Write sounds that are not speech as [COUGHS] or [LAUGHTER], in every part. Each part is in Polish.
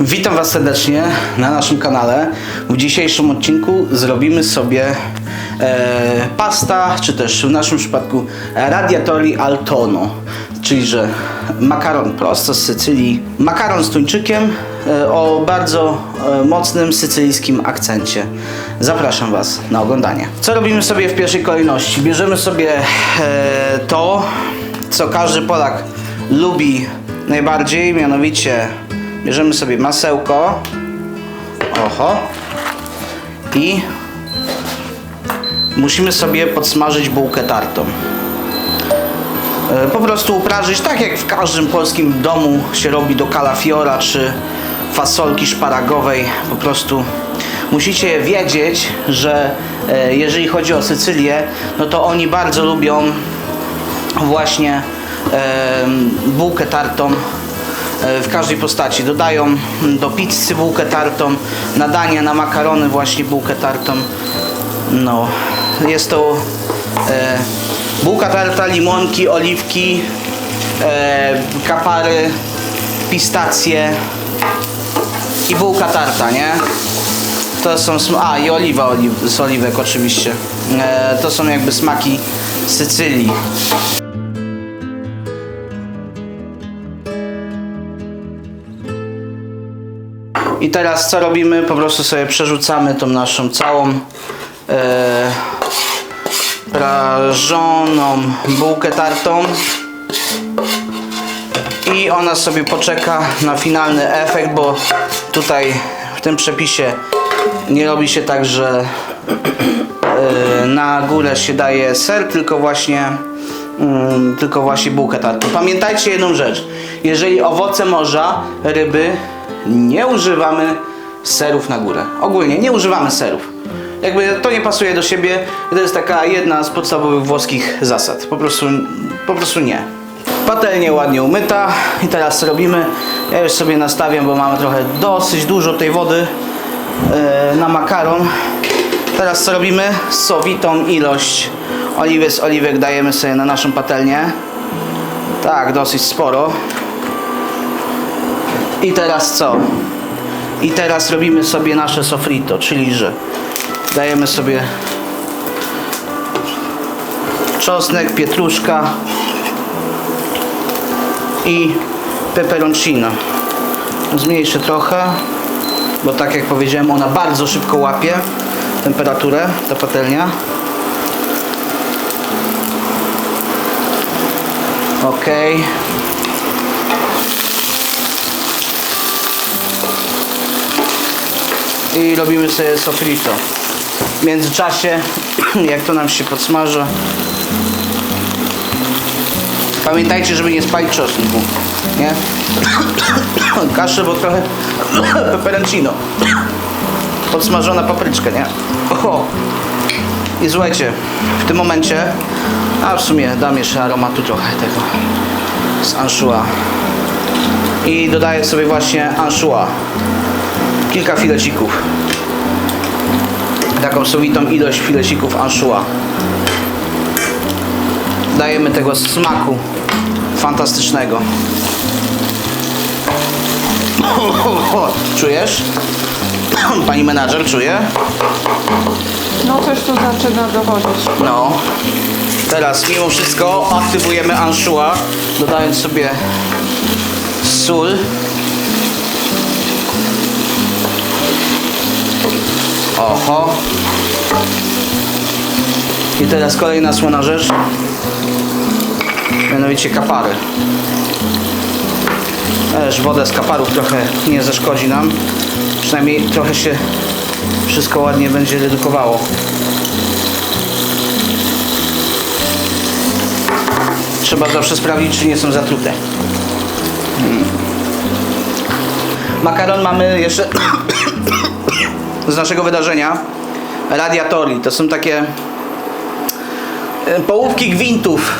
Witam Was serdecznie na naszym kanale. W dzisiejszym odcinku zrobimy sobie e, pasta, czy też w naszym przypadku radiatori al tono, czyli że makaron prosto z Sycylii, makaron z tuńczykiem e, o bardzo e, mocnym sycylijskim akcencie. Zapraszam Was na oglądanie. Co robimy sobie w pierwszej kolejności? Bierzemy sobie e, to, co każdy Polak lubi najbardziej, mianowicie bierzemy sobie masełko, oho, i musimy sobie podsmażyć bułkę tartą. E, Po prostu uprażyć tak jak w każdym polskim domu się robi do kalafiora czy fasolki szparagowej. Po prostu musicie wiedzieć, że e, jeżeli chodzi o Sycylię, no to oni bardzo lubią właśnie bułkę tartą w każdej postaci. Dodają do pizzy bułkę tartą, na dania, na makarony właśnie bułkę tartą. No, jest to e, bułka tarta, limonki, oliwki, e, kapary, pistacje i bułka tarta, nie? To są a i oliwa oliw, z oliwek oczywiście. E, to są jakby smaki Sycylii. I teraz co robimy? Po prostu sobie przerzucamy tą naszą całą e, prażoną bułkę tartą i ona sobie poczeka na finalny efekt, bo tutaj w tym przepisie nie robi się tak, że e, na górę się daje ser, tylko właśnie mm, tylko właśnie bułkę tartą. Pamiętajcie jedną rzecz. Jeżeli owoce morza, ryby, nie używamy serów na górę. Ogólnie nie używamy serów. Jakby to nie pasuje do siebie. To jest taka jedna z podstawowych włoskich zasad. Po prostu, po prostu nie. Patelnia ładnie umyta i teraz robimy? Ja już sobie nastawiam, bo mamy trochę dosyć dużo tej wody e, na makaron. Teraz co robimy? Sowitą ilość oliwy z oliwek dajemy sobie na naszą patelnię. Tak, dosyć sporo. I teraz co? I teraz robimy sobie nasze sofrito, czyli że dajemy sobie czosnek, pietruszka i peperoncino. Zmniejszę trochę, bo tak jak powiedziałem, ona bardzo szybko łapie temperaturę, ta patelnia. Okej. I robimy sobie sofrito. W międzyczasie, [CLEARS THROAT] jak to nam się podsmaży, pamiętajcie, żeby nie spalić czosnku, nie? [CLEARS THROAT] Kaszę, bo trochę [CLEARS THROAT] peperoncino. Podsmażona papryczka, nie? O. I słuchajcie, w tym momencie, a w sumie dam jeszcze aromatu trochę tego z anchois. I dodaję sobie właśnie anchois kilka filecików. Taką sowitą ilość filecików anchois. Dajemy tego smaku fantastycznego. [LAUGHS] Czujesz? [CLEARS THROAT] Pani menadżer czuje? No coś tu zaczyna dochodzić. No. Teraz mimo wszystko aktywujemy anchois, dodając sobie sól. Oho. I teraz kolejna słona rzecz. Mianowicie kapary. Też wodę z kaparów trochę nie zaszkodzi nam. Przynajmniej trochę się wszystko ładnie będzie redukowało. Trzeba zawsze sprawdzić, czy nie są zatrute. Mm. Makaron mamy jeszcze z naszego wydarzenia. Radiatori. To są takie e, połówki gwintów.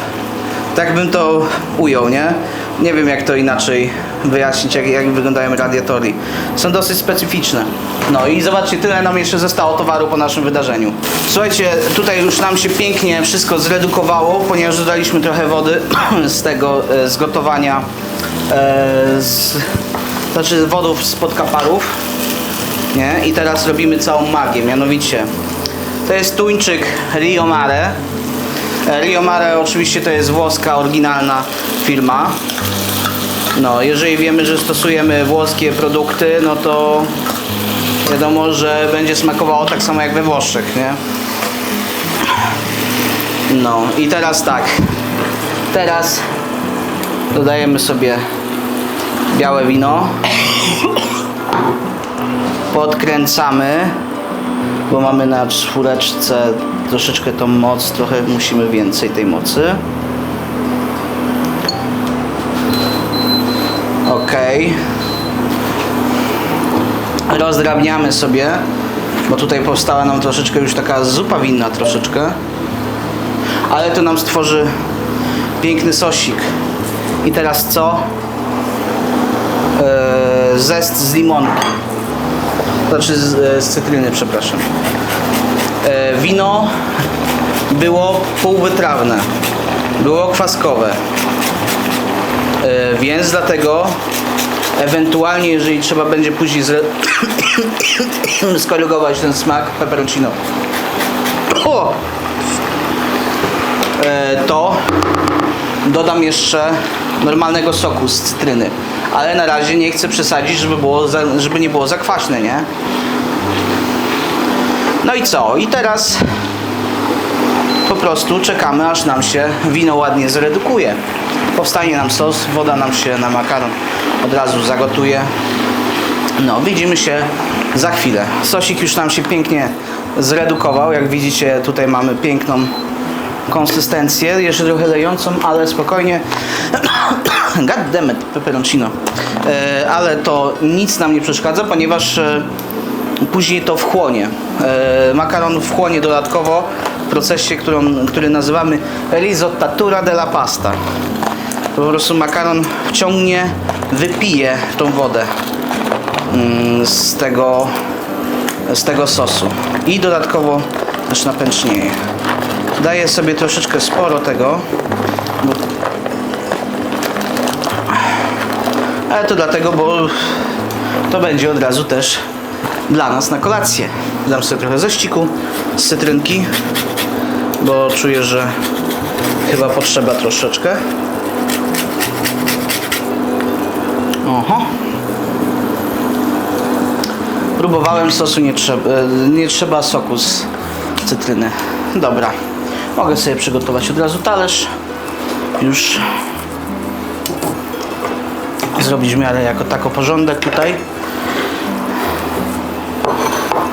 Tak bym to ujął, nie? Nie wiem jak to inaczej wyjaśnić, jak, jak wyglądają radiatory. Są dosyć specyficzne. No i zobaczcie, tyle nam jeszcze zostało towaru po naszym wydarzeniu. Słuchajcie, tutaj już nam się pięknie wszystko zredukowało, ponieważ dodaliśmy trochę wody [CLEARS THROAT] z tego, e, z gotowania e, z znaczy wodów spod kaparów. Nie? I teraz robimy całą magię, mianowicie to jest tuńczyk Rio Mare. E, Rio Mare oczywiście to jest włoska, oryginalna firma. No, jeżeli wiemy, że stosujemy włoskie produkty, no to wiadomo, że będzie smakowało tak samo jak we Włoszech, nie? No i teraz tak. Teraz dodajemy sobie białe wino. Podkręcamy, bo mamy na czwóreczce troszeczkę tą moc, trochę musimy więcej tej mocy. Ok. Rozdrabniamy sobie, bo tutaj powstała nam troszeczkę już taka zupa winna troszeczkę. Ale to nam stworzy piękny sosik. I teraz co? Eee, zest z limonki. Znaczy z, e, z cytryny, przepraszam. E, wino było półwytrawne. Było kwaskowe. E, więc dlatego ewentualnie, jeżeli trzeba będzie później [COUGHS] skorygować ten smak pepperoncino. O! E, to dodam jeszcze normalnego soku z cytryny. Ale na razie nie chcę przesadzić, żeby, było za, żeby nie było za kwaśne, nie? No i co? I teraz po prostu czekamy, aż nam się wino ładnie zredukuje. Powstanie nam sos, woda nam się na makaron od razu zagotuje. No, widzimy się za chwilę. Sosik już nam się pięknie zredukował. Jak widzicie, tutaj mamy piękną konsystencję, jeszcze trochę lejącą, ale spokojnie. [COUGHS] God damn it, pepperoncino. E, ale to nic nam nie przeszkadza, ponieważ e, później to wchłonie. E, makaron wchłonie dodatkowo w procesie, którą, który nazywamy risottatura della pasta. Po prostu makaron wciągnie, wypije tą wodę mm, z tego, z tego sosu i dodatkowo też napęcznieje. Daję sobie troszeczkę sporo tego, bo... ale to dlatego, bo to będzie od razu też dla nas na kolację. Dam sobie trochę ześciku z cytrynki, bo czuję, że chyba potrzeba troszeczkę. Oho. Próbowałem sosu, nie trzeba, nie trzeba soku z cytryny. Dobra. Mogę sobie przygotować od razu talerz. Już zrobić w miarę jako tako porządek tutaj.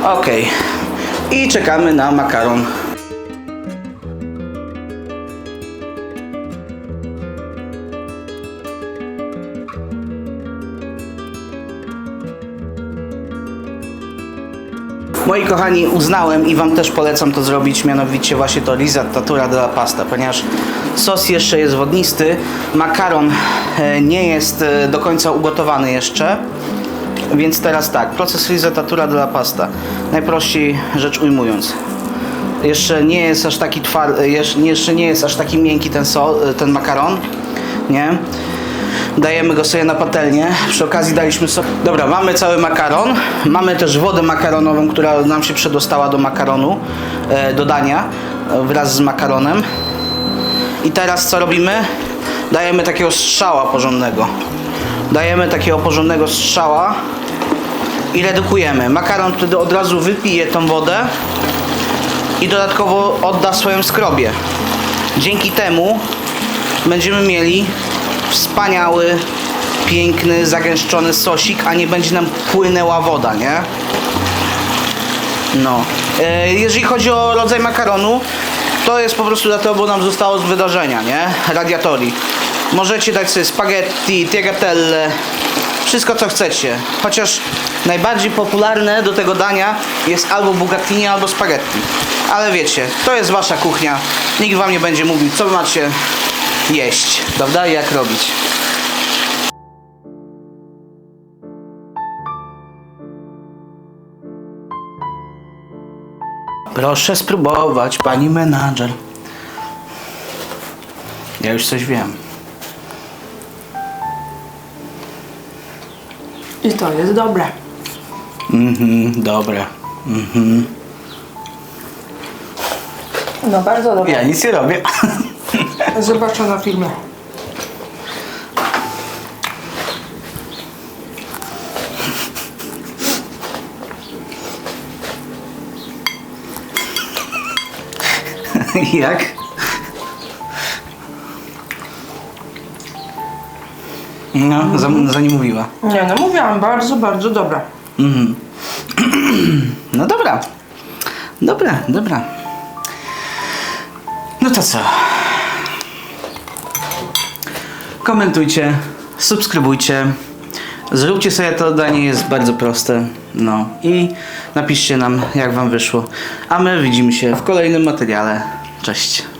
Ok. I czekamy na makaron. Moi kochani, uznałem i Wam też polecam to zrobić, mianowicie właśnie to risattatura della pasta, ponieważ sos jeszcze jest wodnisty, makaron e, nie jest e, do końca ugotowany jeszcze, więc teraz tak, proces risattatura della pasta, najprościej rzecz ujmując. Jeszcze nie jest aż taki twardy, jeszcze nie jest aż taki miękki ten, so, ten makaron, nie? Dajemy go sobie na patelnię. Przy okazji daliśmy sobie. Dobra, mamy cały makaron. Mamy też wodę makaronową, która nam się przedostała do makaronu, e, do dania e, wraz z makaronem. I teraz co robimy? Dajemy takiego strzała porządnego. Dajemy takiego porządnego strzała i redukujemy. Makaron wtedy od razu wypije tą wodę i dodatkowo odda swoją skrobie. Dzięki temu będziemy mieli wspaniały, piękny, zagęszczony sosik, a nie będzie nam płynęła woda, nie? No. E, jeżeli chodzi o rodzaj makaronu, to jest po prostu dlatego, bo nam zostało z wydarzenia, nie? Radiatori. Możecie dać sobie spaghetti, tagliatelle, wszystko co chcecie. Chociaż najbardziej popularne do tego dania jest albo bucatini, albo spaghetti. Ale wiecie, to jest wasza kuchnia. Nikt wam nie będzie mówił, co macie jeść, prawda? Jak robić. Proszę spróbować, pani menadżer. Ja już coś wiem. I to jest dobre. Mhm, dobre. Mhm. No bardzo dobre. Ja nic nie robię. [LAUGHS] Zobaczę na filmie. [LAUGHS] Jak? No, za, za nie mówiła. Nie no, mówiłam, bardzo, bardzo dobre. Mhm. [CLEARS THROAT] No dobra. Dobra, dobra. No to co? Komentujcie, subskrybujcie. Zróbcie sobie to danie, jest bardzo proste. No i napiszcie nam, jak Wam wyszło. A my widzimy się w kolejnym materiale. Cześć.